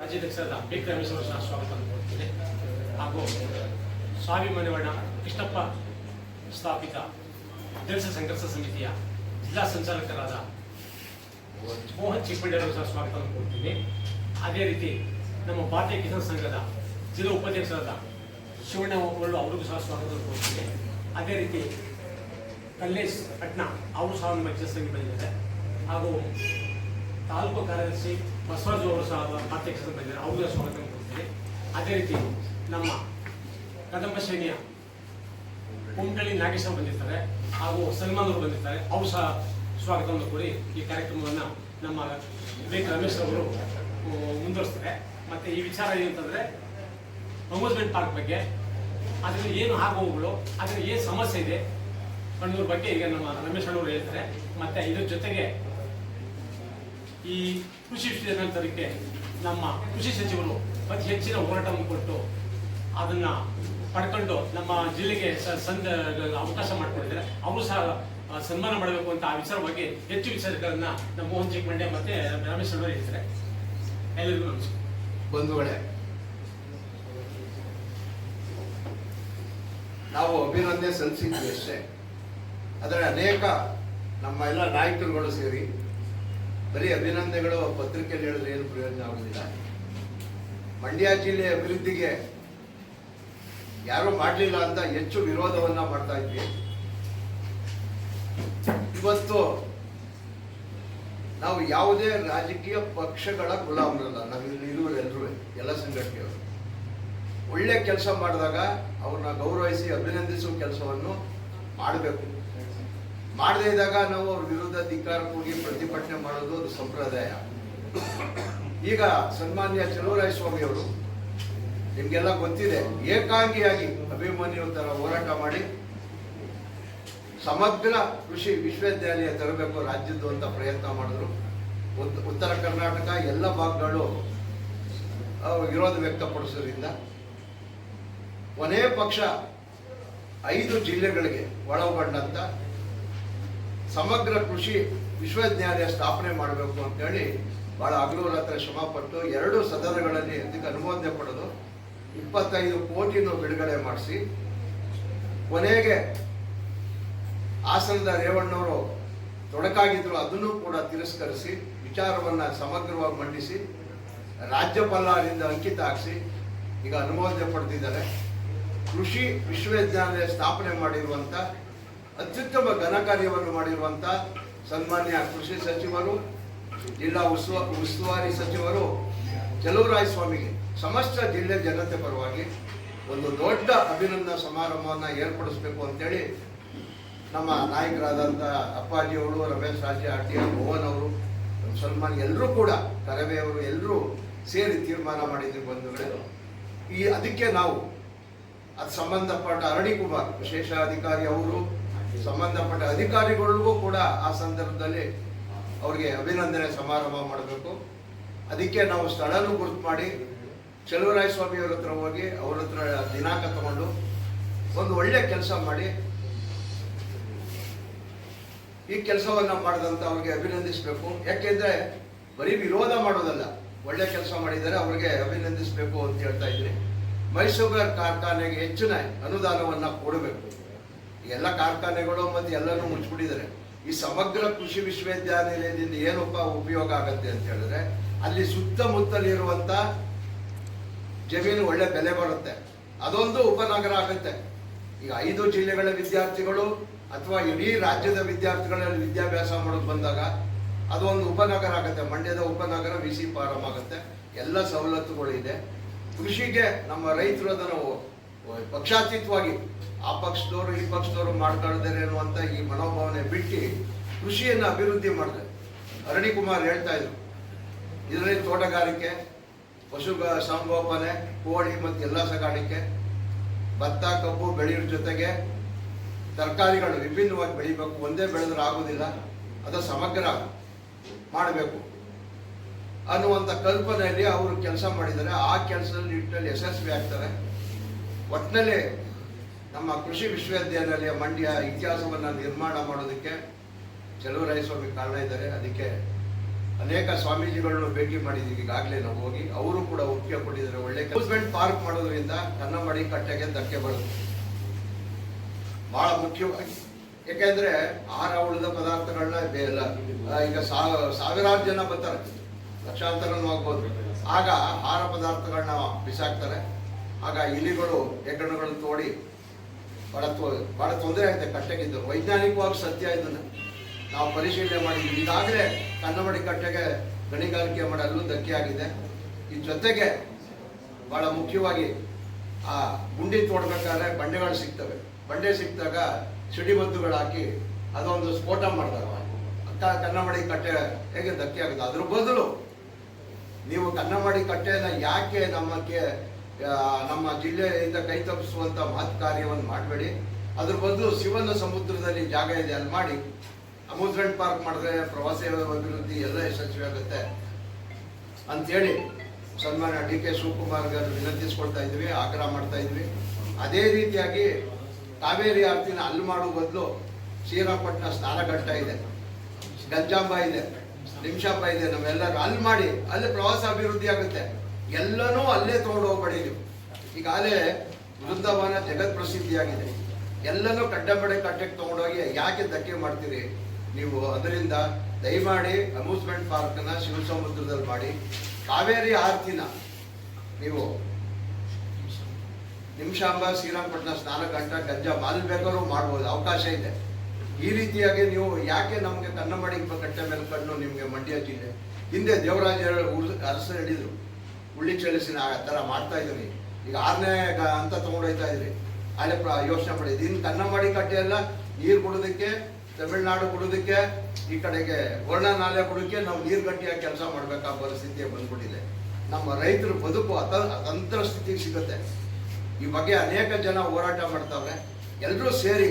ರಾಜ್ಯಾಧ್ಯಕ್ಷರಾದ B Ramesh ಅವರ ಸ್ವಾಗತ ಕೋರುತ್ತೇನೆ ಹಾಗೂ ಸ್ವಾಭಿಮಾನವಣ್ಣ ಕೃಷ್ಣಪ್ಪ ಸ್ಥಾಪಿತ ದಲಿತ ಸಂಘರ್ಷ ಸಮಿತಿಯ ಜಿಲ್ಲಾ ಸಂಚಾಲಕರಾದ ಮೋಹನ್ ಚಿಕ್ಕಮಂಡ್ಯರವರು ಸಹ ಸ್ವಾಗತವನ್ನು ಕೊಡ್ತೀನಿ ಅದೇ ರೀತಿ ನಮ್ಮ ಭಾರತೀಯ ಕಿಸಾನ್ ಸಂಘದ ಜಿಲ್ಲಾ ಉಪಾಧ್ಯಕ್ಷರಾದ ಶಿವಣ್ಣ ಒಳ್ಳು ಅವರಿಗೂ ಸಹ ಸ್ವಾಗತವನ್ನು ಕೊಡ್ತೀನಿ ಅದೇ ರೀತಿ ಕಲ್ಲೇಶ್ ಪಟ್ನಾ, ಅವರು ಸಹ ನಮ್ಮ ಕೆಲಸಕ್ಕೆ ಬಂದಿದ್ದಾರೆ. ಹಾಗೂ ತಾಲೂಕು ಕಾರ್ಯದರ್ಶಿ ಬಸವರಾಜ್ ಅವರು ಸಹ ಅಧ್ಯಕ್ಷತೆ ಬಂದಿದ್ದಾರೆ ಅವ್ರಿಗೂ ಸ್ವಾಗತ ಕೊಡ್ತೀನಿ ಅದೇ ರೀತಿ ನಮ್ಮ ಕದಂಬ ಶ್ರೇಣಿಯ ಕುಂಡಳಿ ನಾಗೇಶ್ ಬಂದಿರ್ತಾರೆ ಹಾಗೂ ಸಲ್ಮಾನ್ ಅವರು ಬಂದಿರ್ತಾರೆ. ಅವರು ಸಹ ಸ್ವಾಗತವನ್ನು ಕೊಡಿ ಈ ಕಾರ್ಯಕ್ರಮವನ್ನು ನಮ್ಮ ವಿವೇಕ್ ರಮೇಶ್ ಅವರು ಮುಂದುವರಿಸ್ತಾರೆ. ಮತ್ತೆ ಈ ವಿಚಾರ ಏನಂತಂದರೆ ಅಮ್ಯೂಸ್ಮೆಂಟ್ ಪಾರ್ಕ್ ಬಗ್ಗೆ, ಅದರಲ್ಲಿ ಏನು ಆಗುವಗಳು ಅದರಲ್ಲಿ ಏನು ಸಮಸ್ಯೆ ಇದೆ ಅನ್ನೋದ್ರ ಬಗ್ಗೆ ಈಗ ನಮ್ಮ ರಮೇಶ್ ಅವರು ಹೇಳ್ತಾರೆ. ಮತ್ತೆ ಇದ್ರ ಜೊತೆಗೆ ಈ ಕೃಷಿ ವಿಶ್ವವಿದ್ಯಾಲಯಕ್ಕೆ ನಮ್ಮ ಕೃಷಿ ಸಚಿವರು ಅತಿ ಹೆಚ್ಚಿನ ಹೋರಾಟವನ್ನು ಕೊಟ್ಟು ಅದನ್ನ ಪಡ್ಕೊಂಡು ನಮ್ಮ ಜಿಲ್ಲೆಗೆ ಸಂದ ಅವಕಾಶ ಮಾಡಿಕೊಟ್ಟಿದ್ದಾರೆ. ಅವರು ಸಹ ಸನ್ಮಾನ ಮಾಡಬೇಕು ಅಂತ ಆ ವಿಚಾರವಾಗಿ ಹೆಚ್ಚು ವಿಚಾರಗಳನ್ನ ನಮ್ಮ ಮೋಹನ್ ಚಿಕ್ಕಮಂಡ್ಯ ಮತ್ತೆ ರಮೇಶ್ ಅವರು ಹೇಳ್ತಾರೆ. ಎಲ್ಲರಿಗೂ ನಮಸ್ಕಾರ. ಬಂಧುಗಳೇ, ನಾವು ಅಭಿನಂದನೆ ಸಲ್ಲಿಸಿದ್ವಿ ಅಷ್ಟೇ. ಆದರೆ ಅನೇಕ ನಮ್ಮ ಎಲ್ಲ ನಾಯಕರುಗಳು ಸೇರಿ ಬರೀ ಅಭಿನಂದನೆಗಳು, ಪತ್ರಿಕೆಯಲ್ಲಿ ಹೇಳಿದ್ರೆ ಏನು ಪ್ರಯೋಜನ ಆಗುದಿಲ್ಲ. ಮಂಡ್ಯ ಜಿಲ್ಲೆ ಅಭಿವೃದ್ಧಿಗೆ ಯಾರು ಮಾಡಲಿಲ್ಲ ಅಂತ ಹೆಚ್ಚು ವಿರೋಧವನ್ನ ಮಾಡ್ತಾ ಇದ್ವಿ. ಇವತ್ತು ನಾವು ಯಾವುದೇ ರಾಜಕೀಯ ಪಕ್ಷಗಳ ಗುಲಾಮರಲ್ಲ. ನಮಗೆ ಇಲ್ಲಿ ಎಲ್ರು ಎಲ್ಲ ಸಂಘಟನೆಯವರು. ಒಳ್ಳೆ ಕೆಲಸ ಮಾಡಿದಾಗ ಅವ್ರನ್ನ ಗೌರವಿಸಿ, ಅಭಿನಂದಿಸುವ ಕೆಲಸವನ್ನು ಮಾಡಬೇಕು. ಮಾಡದೇ ಇದ್ದಾಗ ನಾವು ಅವ್ರ ವಿರುದ್ಧ ಧಿಕ್ಕಾರ ಹೋಗಿ ಪ್ರತಿಭಟನೆ ಮಾಡೋದು ಅದು ಸಂಪ್ರದಾಯ. ಈಗ ಸನ್ಮಾನ್ಯ ಚಲುವರಾಯ ಸ್ವಾಮಿ ಅವರು, ನಿಮ್ಗೆಲ್ಲ ಗೊತ್ತಿದೆ, ಏಕಾಂಗಿಯಾಗಿ ಅಭಿಮನ್ಯು ತರ ಹೋರಾಟ ಮಾಡಿ ಸಮಗ್ರ ಕೃಷಿ ವಿಶ್ವವಿದ್ಯಾಲಯ ತರಬೇಕು ರಾಜ್ಯದ್ದು ಅಂತ ಪ್ರಯತ್ನ ಮಾಡಿದ್ರು. ಉತ್- ಉತ್ತರ ಕರ್ನಾಟಕ ಎಲ್ಲ ಭಾಗಗಳು ವಿರೋಧ ವ್ಯಕ್ತಪಡಿಸೋದ್ರಿಂದ ಕೊನೆ ಪಕ್ಷ ಐದು ಜಿಲ್ಲೆಗಳಿಗೆ ಒಳಗೊಂಡಂತ ಸಮಗ್ರ ಕೃಷಿ ವಿಶ್ವವಿದ್ಯಾಲಯ ಸ್ಥಾಪನೆ ಮಾಡಬೇಕು ಅಂತೇಳಿ ಬಹಳ ಹಗಲು ಹತ್ರ ಶ್ರಮ ಪಟ್ಟು ಎರಡು ಸದನಗಳಲ್ಲಿ ಇದಕ್ಕೆ ಅನುಮೋದನೆ ಪಡೆದು ಇಪ್ಪತ್ತೈದು ಕೋಟಿನ ಬಿಡುಗಡೆ ಮಾಡಿಸಿ, ಕೊನೆಗೆ ಹಾಸನದ ರೇವಣ್ಣವರು ತೊಡಕಾಗಿದ್ರು ಅದನ್ನು ಕೂಡ ತಿರಸ್ಕರಿಸಿ, ವಿಚಾರವನ್ನ ಸಮಗ್ರವಾಗಿ ಮಂಡಿಸಿ, ರಾಜ್ಯಪಾಲರಿಂದ ಅಂಕಿತ ಹಾಕಿಸಿ ಈಗ ಅನುಮೋದನೆ ಪಡೆದಿದ್ದಾರೆ. ಕೃಷಿ ವಿಶ್ವವಿದ್ಯಾಲಯ ಸ್ಥಾಪನೆ ಮಾಡಿರುವಂತ ಅತ್ಯುತ್ತಮ ಘನ ಕಾರ್ಯವನ್ನು ಮಾಡಿರುವಂತ ಸನ್ಮಾನ್ಯ ಕೃಷಿ ಸಚಿವರು, ಜಿಲ್ಲಾ ಉಸ್ತುವ, ಉಸ್ತುವಾರಿ ಸಚಿವರು ಸ್ವಾಮಿಗೆ ಸಮಸ್ತ ಜಿಲ್ಲೆ ಜನತೆ ಪರವಾಗಿ ಒಂದು ದೊಡ್ಡ ಅಭಿನಂದನಾ ಸಮಾರಂಭವನ್ನು ಏರ್ಪಡಿಸಬೇಕು ಅಂತೇಳಿ ನಮ್ಮ ನಾಯಕರಾದಂಥ ಅಪ್ಪಾಜಿ ಅವರು ರಮೇಶ್ ರಾಜೆ, ಆರ್ ಮೋಹನ್ ಅವರು ಸಲ್ಮಾನ್ ಎಲ್ಲರೂ ಕೂಡ ಕರವೆಯವರು ಎಲ್ಲರೂ ಸೇರಿ ತೀರ್ಮಾನ ಮಾಡಿದ್ರು ಬಂಧುಗಳೇ ಈ ಅದಕ್ಕೆ ನಾವು ಅದು ಸಂಬಂಧಪಟ್ಟ ಅರಣಿ ಕುಮಾರ್ ವಿಶೇಷ ಅಧಿಕಾರಿ ಅವರು ಸಂಬಂಧಪಟ್ಟ ಅಧಿಕಾರಿಗಳಿಗೂ ಕೂಡ ಆ ಸಂದರ್ಭದಲ್ಲಿ ಅವ್ರಿಗೆ ಅಭಿನಂದನೆ ಸಮಾರಂಭ ಮಾಡಬೇಕು. ಅದಕ್ಕೆ ನಾವು ಸ್ಥಳನೂ ಗುರುತು ಮಾಡಿ ಚಲುವರಾಯ ಸ್ವಾಮಿ ಅವ್ರ ಹತ್ರ ಹೋಗಿ ಅವ್ರ ಹತ್ರ ದಿನಾಂಕ ತಗೊಂಡು ಒಂದು ಒಳ್ಳೆ ಕೆಲಸ ಮಾಡಿ ಈ ಕೆಲಸವನ್ನು ಮಾಡಿದಂತ ಅವ್ರಿಗೆ ಅಭಿನಂದಿಸಬೇಕು. ಯಾಕೆಂದ್ರೆ ಬರೀ ವಿರೋಧ ಮಾಡೋದಲ್ಲ, ಒಳ್ಳೆ ಕೆಲಸ ಮಾಡಿದರೆ ಅವ್ರಿಗೆ ಅಭಿನಂದಿಸಬೇಕು ಅಂತ ಹೇಳ್ತಾ ಇದ್ದೀನಿ. ಮೈಸೂರು ಕಾರ್ಖಾನೆಗೆ ಹೆಚ್ಚಿನ ಅನುದಾನವನ್ನ ಕೊಡಬೇಕು. ಎಲ್ಲ ಕಾರ್ಖಾನೆಗಳು ಮತ್ತೆ ಎಲ್ಲನೂ ಮುಚ್ಚಿಬಿಟ್ಟಿದ್ದಾರೆ. ಈ ಸಮಗ್ರ ಕೃಷಿ ವಿಶ್ವವಿದ್ಯಾನಿಲಯದಿಂದ ಏನಪ್ಪ ಉಪಯೋಗ ಆಗತ್ತೆ ಅಂತ ಹೇಳಿದ್ರೆ, ಅಲ್ಲಿ ಸುತ್ತಮುತ್ತಲಿರುವಂಥ ಜಮೀನು ಒಳ್ಳೆ ಬೆಲೆ ಬರುತ್ತೆ. ಅದೊಂದು ಉಪನಗರ ಆಗುತ್ತೆ. ಈಗ ಐದು ಜಿಲ್ಲೆಗಳ ವಿದ್ಯಾರ್ಥಿಗಳು ಅಥವಾ ಇಡೀ ರಾಜ್ಯದ ವಿದ್ಯಾರ್ಥಿಗಳಲ್ಲಿ ವಿದ್ಯಾಭ್ಯಾಸ ಮಾಡೋಕೆ ಬಂದಾಗ, ಅದೊಂದು ಉಪನಗರ ಆಗುತ್ತೆ. ಮಂಡ್ಯದ ಉಪನಗರ ವಿ ಸಿ ಆಗುತ್ತೆ. ಎಲ್ಲ ಸವಲತ್ತುಗಳು ಇದೆ. ಕೃಷಿಗೆ ನಮ್ಮ ರೈತರು ಅದನ್ನು ಪಕ್ಷಾತೀತವಾಗಿ ಆ ಪಕ್ಷದವರು ಈ ಪಕ್ಷದವರು ಮಾಡ್ಕೊಳ್ತಾರೆ ಅನ್ನುವಂಥ ಈ ಮನೋಭಾವನೆ ಬಿಟ್ಟು ಕೃಷಿಯನ್ನು ಅಭಿವೃದ್ಧಿ ಮಾಡಿದೆ. ಅರಣಿ ಕುಮಾರ್ ಹೇಳ್ತಾ ಇದ್ರು. ಇದರಲ್ಲಿ ತೋಟಗಾರಿಕೆ, ಪಶು ಸಂಗೋಪನೆ, ಕೋಳಿ ಮತ್ತು ಎಲ್ಲ ಸಾಗಾಣಿಕೆ, ಭತ್ತ, ಕಬ್ಬು, ಬೆಳೆಯೋ ಜೊತೆಗೆ ತರಕಾರಿಗಳು ವಿಭಿನ್ನವಾಗಿ ಬೆಳಿಬೇಕು. ಒಂದೇ ಬೆಳೆದ್ರೆ ಆಗೋದಿಲ್ಲ. ಅದು ಸಮಗ್ರ ಮಾಡಬೇಕು ಅನ್ನುವಂಥ ಕಲ್ಪನೆಯಲ್ಲಿ ಅವರು ಕೆಲಸ ಮಾಡಿದ್ದಾರೆ. ಆ ಕೆಲಸದಲ್ಲಿ ನಿಟ್ಟಿನಲ್ಲಿ ಯಶಸ್ವಿ ಆಗ್ತಾರೆ ಒಟ್ಟಿನಲ್ಲಿ ನಮ್ಮ ಕೃಷಿ ವಿಶ್ವವಿದ್ಯಾನಿಲಯ ಮಂಡ್ಯ ಇತಿಹಾಸವನ್ನು ನಿರ್ಮಾಣ ಮಾಡೋದಕ್ಕೆ ಚಲುವರಾಯಸ್ವಾಮಿ ಕಾರಣ ಇದ್ದಾರೆ. ಅದಕ್ಕೆ ಅನೇಕ ಸ್ವಾಮೀಜಿಗಳನ್ನು ಭೇಟಿ ಮಾಡಿದ್ದೀವಿ ಈಗಾಗಲೇ ನಾವು ಹೋಗಿ ಅವರು ಕೂಡ ಒಪ್ಪಿಗೆ ಕೊಟ್ಟಿದ್ದಾರೆ. ಒಳ್ಳೆ ಅಮ್ಯೂಸ್ಮೆಂಟ್ ಪಾರ್ಕ್ ಮಾಡೋದ್ರಿಂದ ಕನ್ನಂಬಾಡಿ ಕಟ್ಟೆಗೆ ಧಕ್ಕೆ ಬರುತ್ತೆ. ಬಹಳ ಮುಖ್ಯವಾಗಿ. ಯಾಕೆಂದ್ರೆ ಆಹಾರ, ಉಳಿದ ಪದಾರ್ಥಗಳನ್ನ ಈಗ ಸಾವಿರಾರು ಜನ ಬರ್ತಾರೆ. ಲಕ್ಷಾಂತರನೂ ಆಗ್ಬೋದು. ಆಗ ಆಹಾರ ಪದಾರ್ಥಗಳನ್ನ ಬಿಸಾಕ್ತಾರೆ. ಆಗ ಇಲಿಗಳು, ಹೆಗ್ಗಣಗಳನ್ನು ತೋಡಿ ಬಹಳ ತೊ- ಬಹಳ ತೊಂದರೆ ಆಗುತ್ತೆ ಕಟ್ಟೆಗಿದ್ದು ವೈಜ್ಞಾನಿಕವಾಗಿ ಸತ್ಯ ಇದನ್ನು ನಾವು ಪರಿಶೀಲನೆ ಮಾಡಿದ್ವಿ. ಈಗಾಗಲೇ ಕನ್ನಮಡಿ ಕಟ್ಟೆಗೆ ಗಣಿಗಾರಿಕೆ ಮಾಡಲು ಧಕ್ಕೆ ಆಗಿದೆ. ಈ ಜೊತೆಗೆ ಬಹಳ ಮುಖ್ಯವಾಗಿ ಆ ಗುಂಡಿ ತೋಡ್ಬೇಕಾದ್ರೆ ಬಂಡೆಗಳು ಸಿಗ್ತವೆ. ಬಂಡೆ ಸಿಕ್ಕಿದಾಗ ಸಿಡಿಮದ್ದುಗಳು ಹಾಕಿ ಅದೊಂದು ಸ್ಫೋಟ ಮಾಡ್ತಾರೆ. ಅಕ್ಕ ಕನ್ನಮಡಿ ಕಟ್ಟೆ ಹೇಗೆ ಧಕ್ಕೆ ಆಗುತ್ತೆ? ಅದ್ರ ಬದಲು ನೀವು ಕನ್ನಮಡಿ ಕಟ್ಟೆಯನ್ನು ಯಾಕೆ ನಮ್ಮಕ್ಕೆ ನಮ್ಮ ಜಿಲ್ಲೆಯಿಂದ ಕೈ ತಪ್ಪಿಸುವಂತ ಮಹತ್ ಕಾರ್ಯವನ್ನು ಮಾಡಬೇಡಿ. ಅದ್ರ ಬದಲು ಶಿವನ ಸಮುದ್ರದಲ್ಲಿ ಜಾಗ ಇದೆ ಅಲ್ಲಿ ಮಾಡಿ. ಅಮ್ಯೂಸ್ಮೆಂಟ್ ಪಾರ್ಕ್ ಮಾಡಿದ್ರೆ ಪ್ರವಾಸಿ ಅಭಿವೃದ್ಧಿ ಎಲ್ಲ ಯಶಸ್ವಿ ಆಗುತ್ತೆ ಅಂತೇಳಿ ಸನ್ಮಾನ ಡಿ ಕೆ ಶಿವಕುಮಾರ್ ಗಾರು ವಿನಂತಿಸ್ಕೊಳ್ತಾ ಇದ್ವಿ, ಆಗ್ರಹ ಮಾಡ್ತಾ ಇದ್ವಿ. ಅದೇ ರೀತಿಯಾಗಿ ಕಾವೇರಿ ಆರತಿನ ಅಲ್ಲಿ ಮಾಡೋ ಬದಲು ಶ್ರೀರಂಗಪಟ್ಟಣ ಸ್ನಾನಘಟ್ಟ ಇದೆ, ಗಂಜಾಂಬ ಇದೆ ನಿಮಿಷಾಂಬ ಇದೆ, ನಮ್ಮೆಲ್ಲರೂ ಅಲ್ಲಿ ಮಾಡಿ, ಅಲ್ಲಿ ಪ್ರವಾಸ ಅಭಿವೃದ್ಧಿ ಆಗುತ್ತೆ. ಎಲ್ಲನೂ ಅಲ್ಲೇ ತಗೊಂಡು ಹೋಗ್ಬೇಡಿ ನೀವು. ಈಗಾಗಲೇ ವೃಂದಾವನ ಜಗತ್ ಪ್ರಸಿದ್ಧಿಯಾಗಿದೆ. ಎಲ್ಲನೂ ಕಡ್ಡಂಬಡೆ ಕಟ್ಟೆಗೆ ತಗೊಂಡೋಗಿ ಯಾಕೆ ಧಕ್ಕೆ ಮಾಡ್ತೀರಿ? ನೀವು ಅದರಿಂದ ದಯಮಾಡಿ ಅಮ್ಯೂಸ್ಮೆಂಟ್ ಪಾರ್ಕ್ನ ಶಿವಸಮುದ್ರದಲ್ಲಿ ಮಾಡಿ. ಕಾವೇರಿ ಆರತಿನ ನೀವು ನಿಮಿಷಾಂಬ ಸ್ನಾನ ಕಂಠ ಗಂಜಾ ಅಲ್ಲಿ ಬೇಕಾದ್ರೂ ಮಾಡ್ಬೋದು, ಅವಕಾಶ ಇದೆ. ಈ ರೀತಿಯಾಗಿ ನೀವು ಯಾಕೆ ನಮಗೆ ಕನ್ನಮಡಿ ಕಟ್ಟೆ ಮೇಲೆ ಕಣ್ಣು ನಿಮಗೆ ಮಂಡ್ಯ ಜಿಲ್ಲೆ? ಹಿಂದೆ ದೇವರಾಜ ಅರಸ ಹೇಳಿದ್ರು. ಉಳ್ಳಿ ಚಲಿಸಿನ ಆ ಥರ ಮಾಡ್ತಾ ಇದ್ರಿ ಈಗ ಆರನೇ ಅಂತ ತೊಗೊಂಡೋಯ್ತಾ ಇದ್ರಿ ಅಲ್ಲೇ ಪ್ರ ಯೋಚನೆ ಮಾಡಿದ್ದು ಇನ್ನು ಕನ್ನಂಬಾಡಿ ಕಟ್ಟೆ ಎಲ್ಲ ನೀರು ಕುಡೋದಕ್ಕೆ ತಮಿಳ್ನಾಡು ಕುಡೋದಕ್ಕೆ ಈ ಕಡೆಗೆ ವರ್ಣ ನಾಲೆ ಕುಡೋಕ್ಕೆ ನಾವು ನೀರು ಗಟ್ಟಿಯಾಗಿ ಕೆಲಸ ಮಾಡಬೇಕಾದ ಪರಿಸ್ಥಿತಿ ಬಂದ್ಬಿಟ್ಟಿದೆ. ನಮ್ಮ ರೈತರ ಬದುಕು ಅತ ಅತಂತ್ರ ಸ್ಥಿತಿಗೆ ಸಿಗುತ್ತೆ. ಈ ಬಗ್ಗೆ ಅನೇಕ ಜನ ಹೋರಾಟ ಮಾಡ್ತಾವ್ರೆ. ಎಲ್ಲರೂ ಸೇರಿ